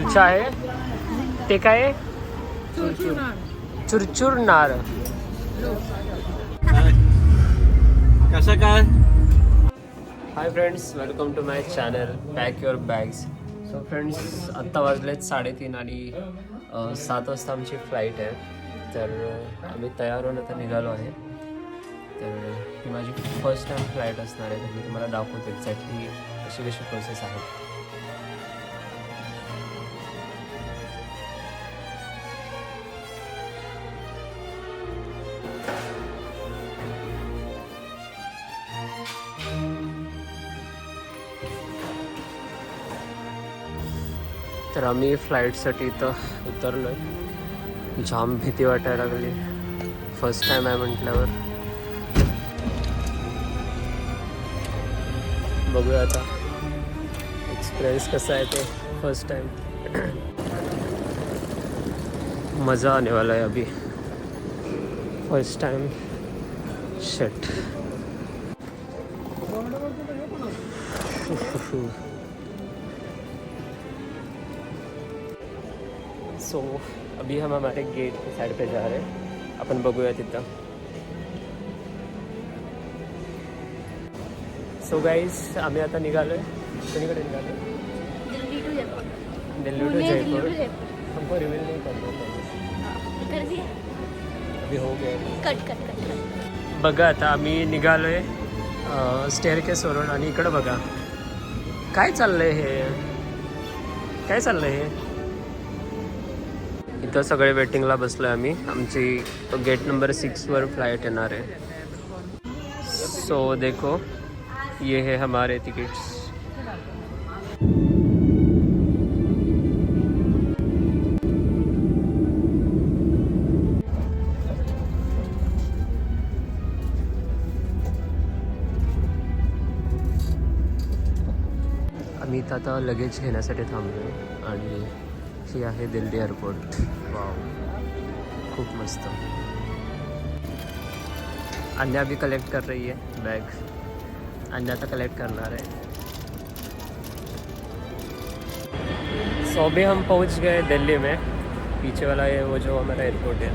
कुलचा आहे. ते काय? चुरचुर नार कसं काय? Hi friends welcome to my channel pack your bags so friends आत्ता वाजलेत साडेतीन आणि सात वाजता आमची फ्लाईट आहे. तर आम्ही तयार होऊन आता निघालो आहे. तर ही माझी फर्स्ट टाईम फ्लाईट असणार आहे. तर मी तुम्हाला दाखवतो एक्झॅक्टली कशी कशी प्रोसेस आहे. तर आम्ही फ्लाईटसाठी इथं उतरलो आहे जाम भीती वाटायला लागली. फ़र्स्ट टाईम आहे म्हटल्यावर. बघूया आता. एक्सपिरियन्स कसा आहे ते फ़र्स्ट टाइम मज़ा आने वाला है अभी. फ़र्स्ट टाइम शट सो अभी हम हमारे गेट की साइड पे जा रहे हैं। अपन बघूया तिथं। सो गाईज आम्ही आता निघालो आहे कोणीकडे निघालो दिल्ली टू जयपूर. हमको रिवील नहीं करना कर दिया अभी हो गया कट कट कट कट. बघा आता आम्ही निघालो आहे स्टेअर केसवरून आणि इकडं बघा. काय चाललंय हे? काय चाललंय हे? इथं सगळे वेटिंगला बसलोय आम्ही. आमची गेट नंबर सिक्सवर फ्लाईट येणार आहे. सो देखो, ये है हमारे टिकट्स आम्ही आता लगेज थांबलो आणि ही आहे दिल्ली एअरपोर्ट. वाव. खूप मस्त. अन्या भी कलेक्ट कर रही है बैग अन्या तो कलेक्ट करणार आहे सो अभी हम पहुँच गए दिल्ली में. पीछे वाला है वो जो हमारा एयरपोर्ट है.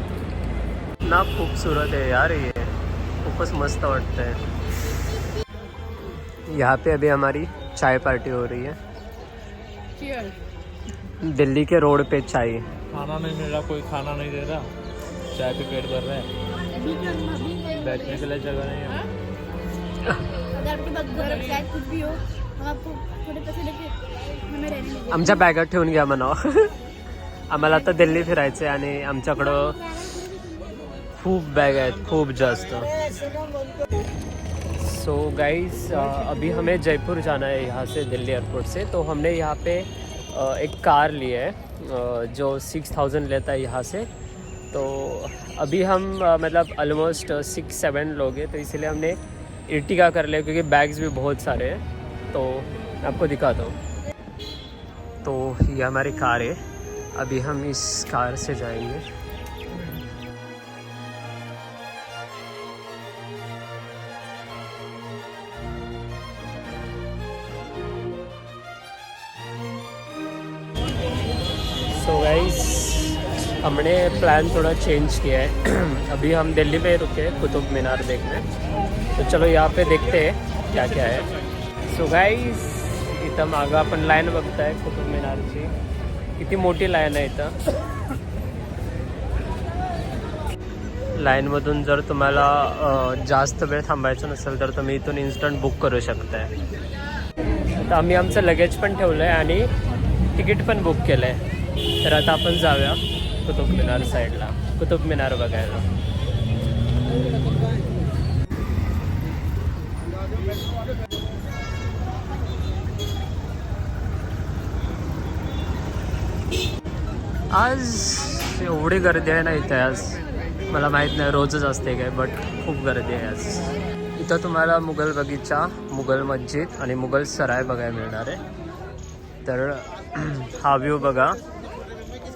ना खूबसूरत है यार ये. खूपच मस्त वाटतं है. यहाँ पे अभी हमारी चाय पार्टी हो रही है. दिल्ली के रोड पे चाय। खाना नहीं मिल रहा कोई खाना नहीं दे रहा। चाय पे पेट भर रहा है। बैठने के लिए जगह नहीं है। हो आमच्या बॅगा ठेवून घ्या म्हणावं. आम्हाला आता दिल्ली फिरायचं आहे आणि आमच्याकडं खूप बॅग आहेत खूप जास्त. सो गाइस अभी हमें जयपुर जाना है यहाँ से दिल्ली एयरपोर्ट से तो हमने यहाँ पे एक कार ली है जो सिक्स थाउज़ेंड लेता है यहाँ से। तो अभी हम मतलब ऑलमोस्ट सिक्स सेवन लोग हैं तो इसीलिए हमने इर्टिगा कर लिया, क्योंकि बैग्स भी बहुत सारे हैं। तो आपको दिखाता हूँ। तो ये हमारी कार है। अभी हम इस कार से जाएँगे। हमने प्लान थोड़ा चेंज किया है। अभी हम दिल्ली में रुके कुतुब मीनार देखने। तो चलो यहाँ पे देखते हैं क्या क्या है। सो गाइस इथं मागं आपण लाईन बघताय कुतुब मिनारची किती मोठी लाईन आहे इथं लाईनमधून जर तुम्हाला जास्त वेळ थांबायचं नसेल तर तुम्ही इथून इन्स्टंट बुक करू शकताय आता आम्ही आमचं लगेज पण ठेवलं आहे आणि तिकीट पण बुक केलं आहे तर आता आपण जाऊया. कुतुब मिनार साईडला. कुतुब मिनार बघायला. आज एवढी गर्दी आहे ना इथे आज. मला माहीत नाही रोजच असते काय बट खूप गर्दी आहे आज. इथं तुम्हाला मुघल बगीचा मुघल मस्जिद आणि मुघल सराय बघायला मिळणार आहे. तर हा व्ह्यू बघा.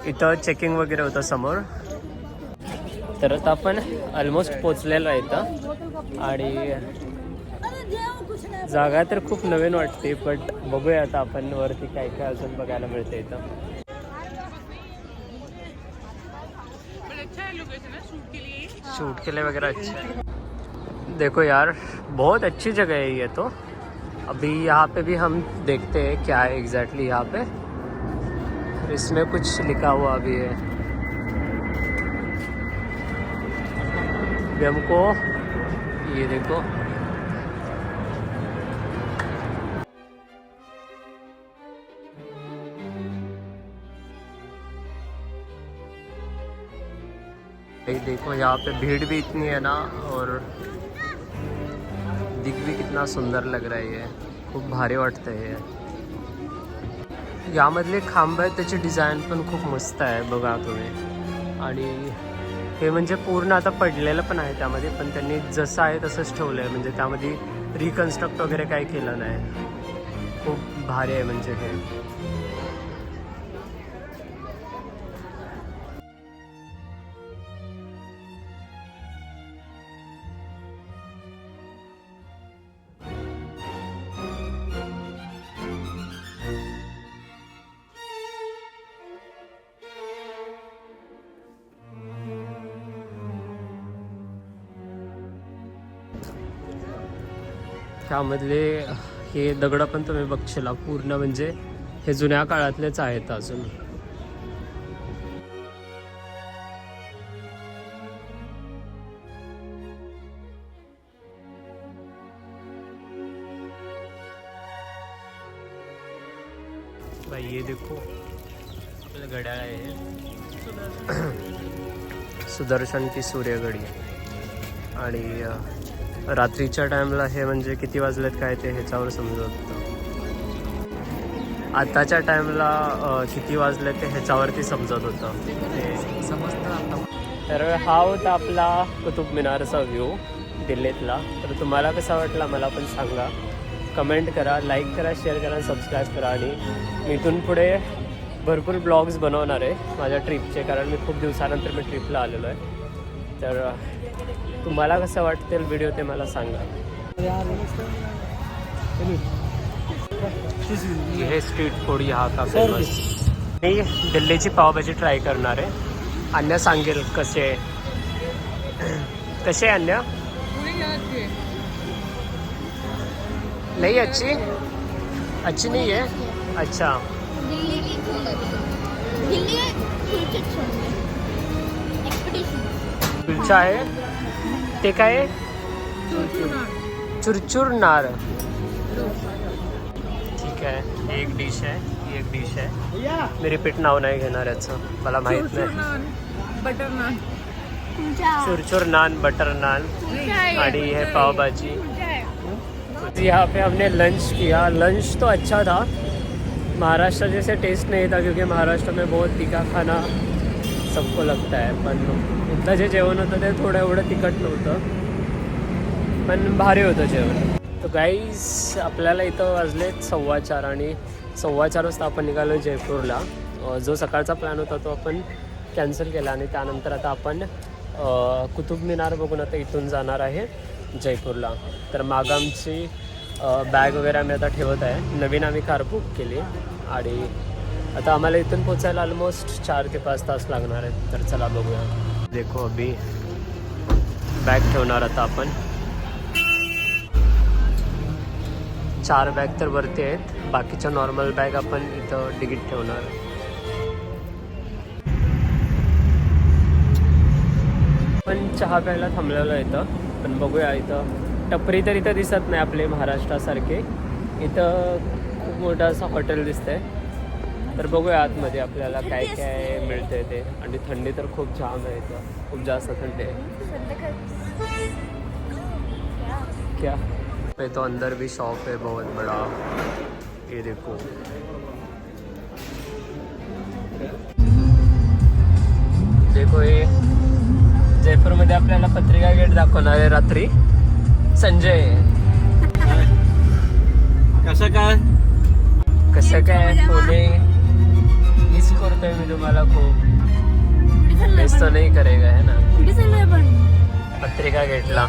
इत चेकिंग वगैरह होता समोर. तर अपन ऑलमोस्ट पोचलेलो जागा तर खूब नवीन वाटते बट बगू आता अपन वरती क्या क्या अजून बघायला इत शूट के लिए वगैरह अच्छा. देखो यार, बहुत अच्छी जगह है ये तो. अभी यहाँ पे भी हम देखते हैं क्या है एग्जैक्टली यहाँ पे. इसमें कुछ लिखा हुआ भी है। हमको, ये देखो। भाई देखो, यहाँ पे भीड़ भी इतनी है ना, और दिख भी कितना सुंदर लग रहा है हे खूप भारी वाटतं हे यामधले खांब आहेत त्याची डिझाईन पण खूप मस्त आहे बघा तुम्ही. आणि हे म्हणजे पूर्ण आता पडलेलं पण आहे त्यामध्ये पण त्यांनी जसं आहे तसंच ठेवलं आहे म्हणजे त्यामध्ये रिकन्स्ट्रक्ट वगैरे काही केलं नाही. खूप भारी आहे म्हणजे हे. त्यामधले हे दगड पण तुम्ही बघशीला. पूर्ण म्हणजे हे जुन्या काळातलेच आहेत अजून. भाई ये देखो. आपलं घड्याळ आहे सुदर्शन की सूर्यगडी आणि रात्रीच्या टाईमला हे म्हणजे किती वाजलेत काय ते ह्याच्यावर समजत होतं. आताच्या टाईमला किती वाजले ते ह्याच्यावरती समजत होतं. ते समजतं तर हा होता आपला कुतुब मिनारचा व्ह्यू दिल्लीतला. तर तुम्हाला कसा वाटला मला पण सांगा. कमेंट करा लाईक करा शेअर करा सबस्क्राईब करा. आणि मी इथून पुढे भरपूर ब्लॉग्स बनवणार आहे माझ्या ट्रिपचे कारण मी खूप दिवसानंतर मी ट्रिपला आलेलो आहे. तर तुम्हाला कसं वाटतील व्हिडिओ ते मला सांगा. हे स्ट्रीट फ़ूड यहाँ का फ़ेमस मी दिल्लीची पावभाजी ट्राय करणार आहे. अन्य सांगेल कसे कसे अन्य नहीं अच्छी अच्छी नहीं है अच्छा. दिल्ली की दिल्ली कुलचे आहे? ते काय? चुरचुर नार ठीक आहे एक डिश आहे ही एक डिश आहे मी रिपीट नाव नाही घेणार याचं मला माहित नाही. बटर नान चुरचुर नान बटर नान आणि हे पावभाजी. यहाँ पे हमने लंच किया. लंच तो अच्छा था. महाराष्ट्र जैसे टेस्ट नहीं था क्योंकि महाराष्ट्र में बहुत तीखा खाना सबको लगता है पण इथलं जे जेवण होतं ते थोडं एवढं तिखट नव्हतं. पण भारी होतं जेवण. तर गाईज आपल्याला इथं वाजले सव्वा चार आणि सव्वा चार वाजता आपण निघालो जयपूरला. जो सकाळचा प्लॅन होता तो आपण कॅन्सल केला आणि त्यानंतर आता आपण कुतुब मिनार बघून आता इथून जाणार आहे जयपूरला. तर मागं आमची बॅग वगैरे आम्ही आता ठेवत आहे. नवीन आम्ही कार बुक केली आणि आता आम्हाला इथून पोचायला ऑलमोस्ट चार ते पाच तास लागणार आहेत. तर चला बघूया. देखो अभी बॅग ठेवणार आता आपण. चार बॅग तर वरती आहेत. बाकीच्या नॉर्मल बॅग आपण इथं डिगीट ठेवणार. पण चहा प्यायला थांबलेलं इथं. पण बघूया इथं. टपरी तर इथं दिसत नाही आपले महाराष्ट्रासारखे. इथं खूप मोठं असं हॉटेल दिसतंय. तर बघूया आतमध्ये आपल्याला काय काय मिळतंय ते. आणि थंडी तर खूप जाम आहे इथं. खूप जास्त थंडी आहे. क्या? पे तो अंदर भी शॉप है बहुत बड़ा. ये देखो. देखो ये. जयपूरमध्ये आपल्याला पत्रिका गेट दाखवणार आहे रात्री. संजय. कसं काय? कसं काय? पुणे करतोय मी तुम्हाला खूप मिस तो नहीं करेगा है ना? पत्रिका गेटला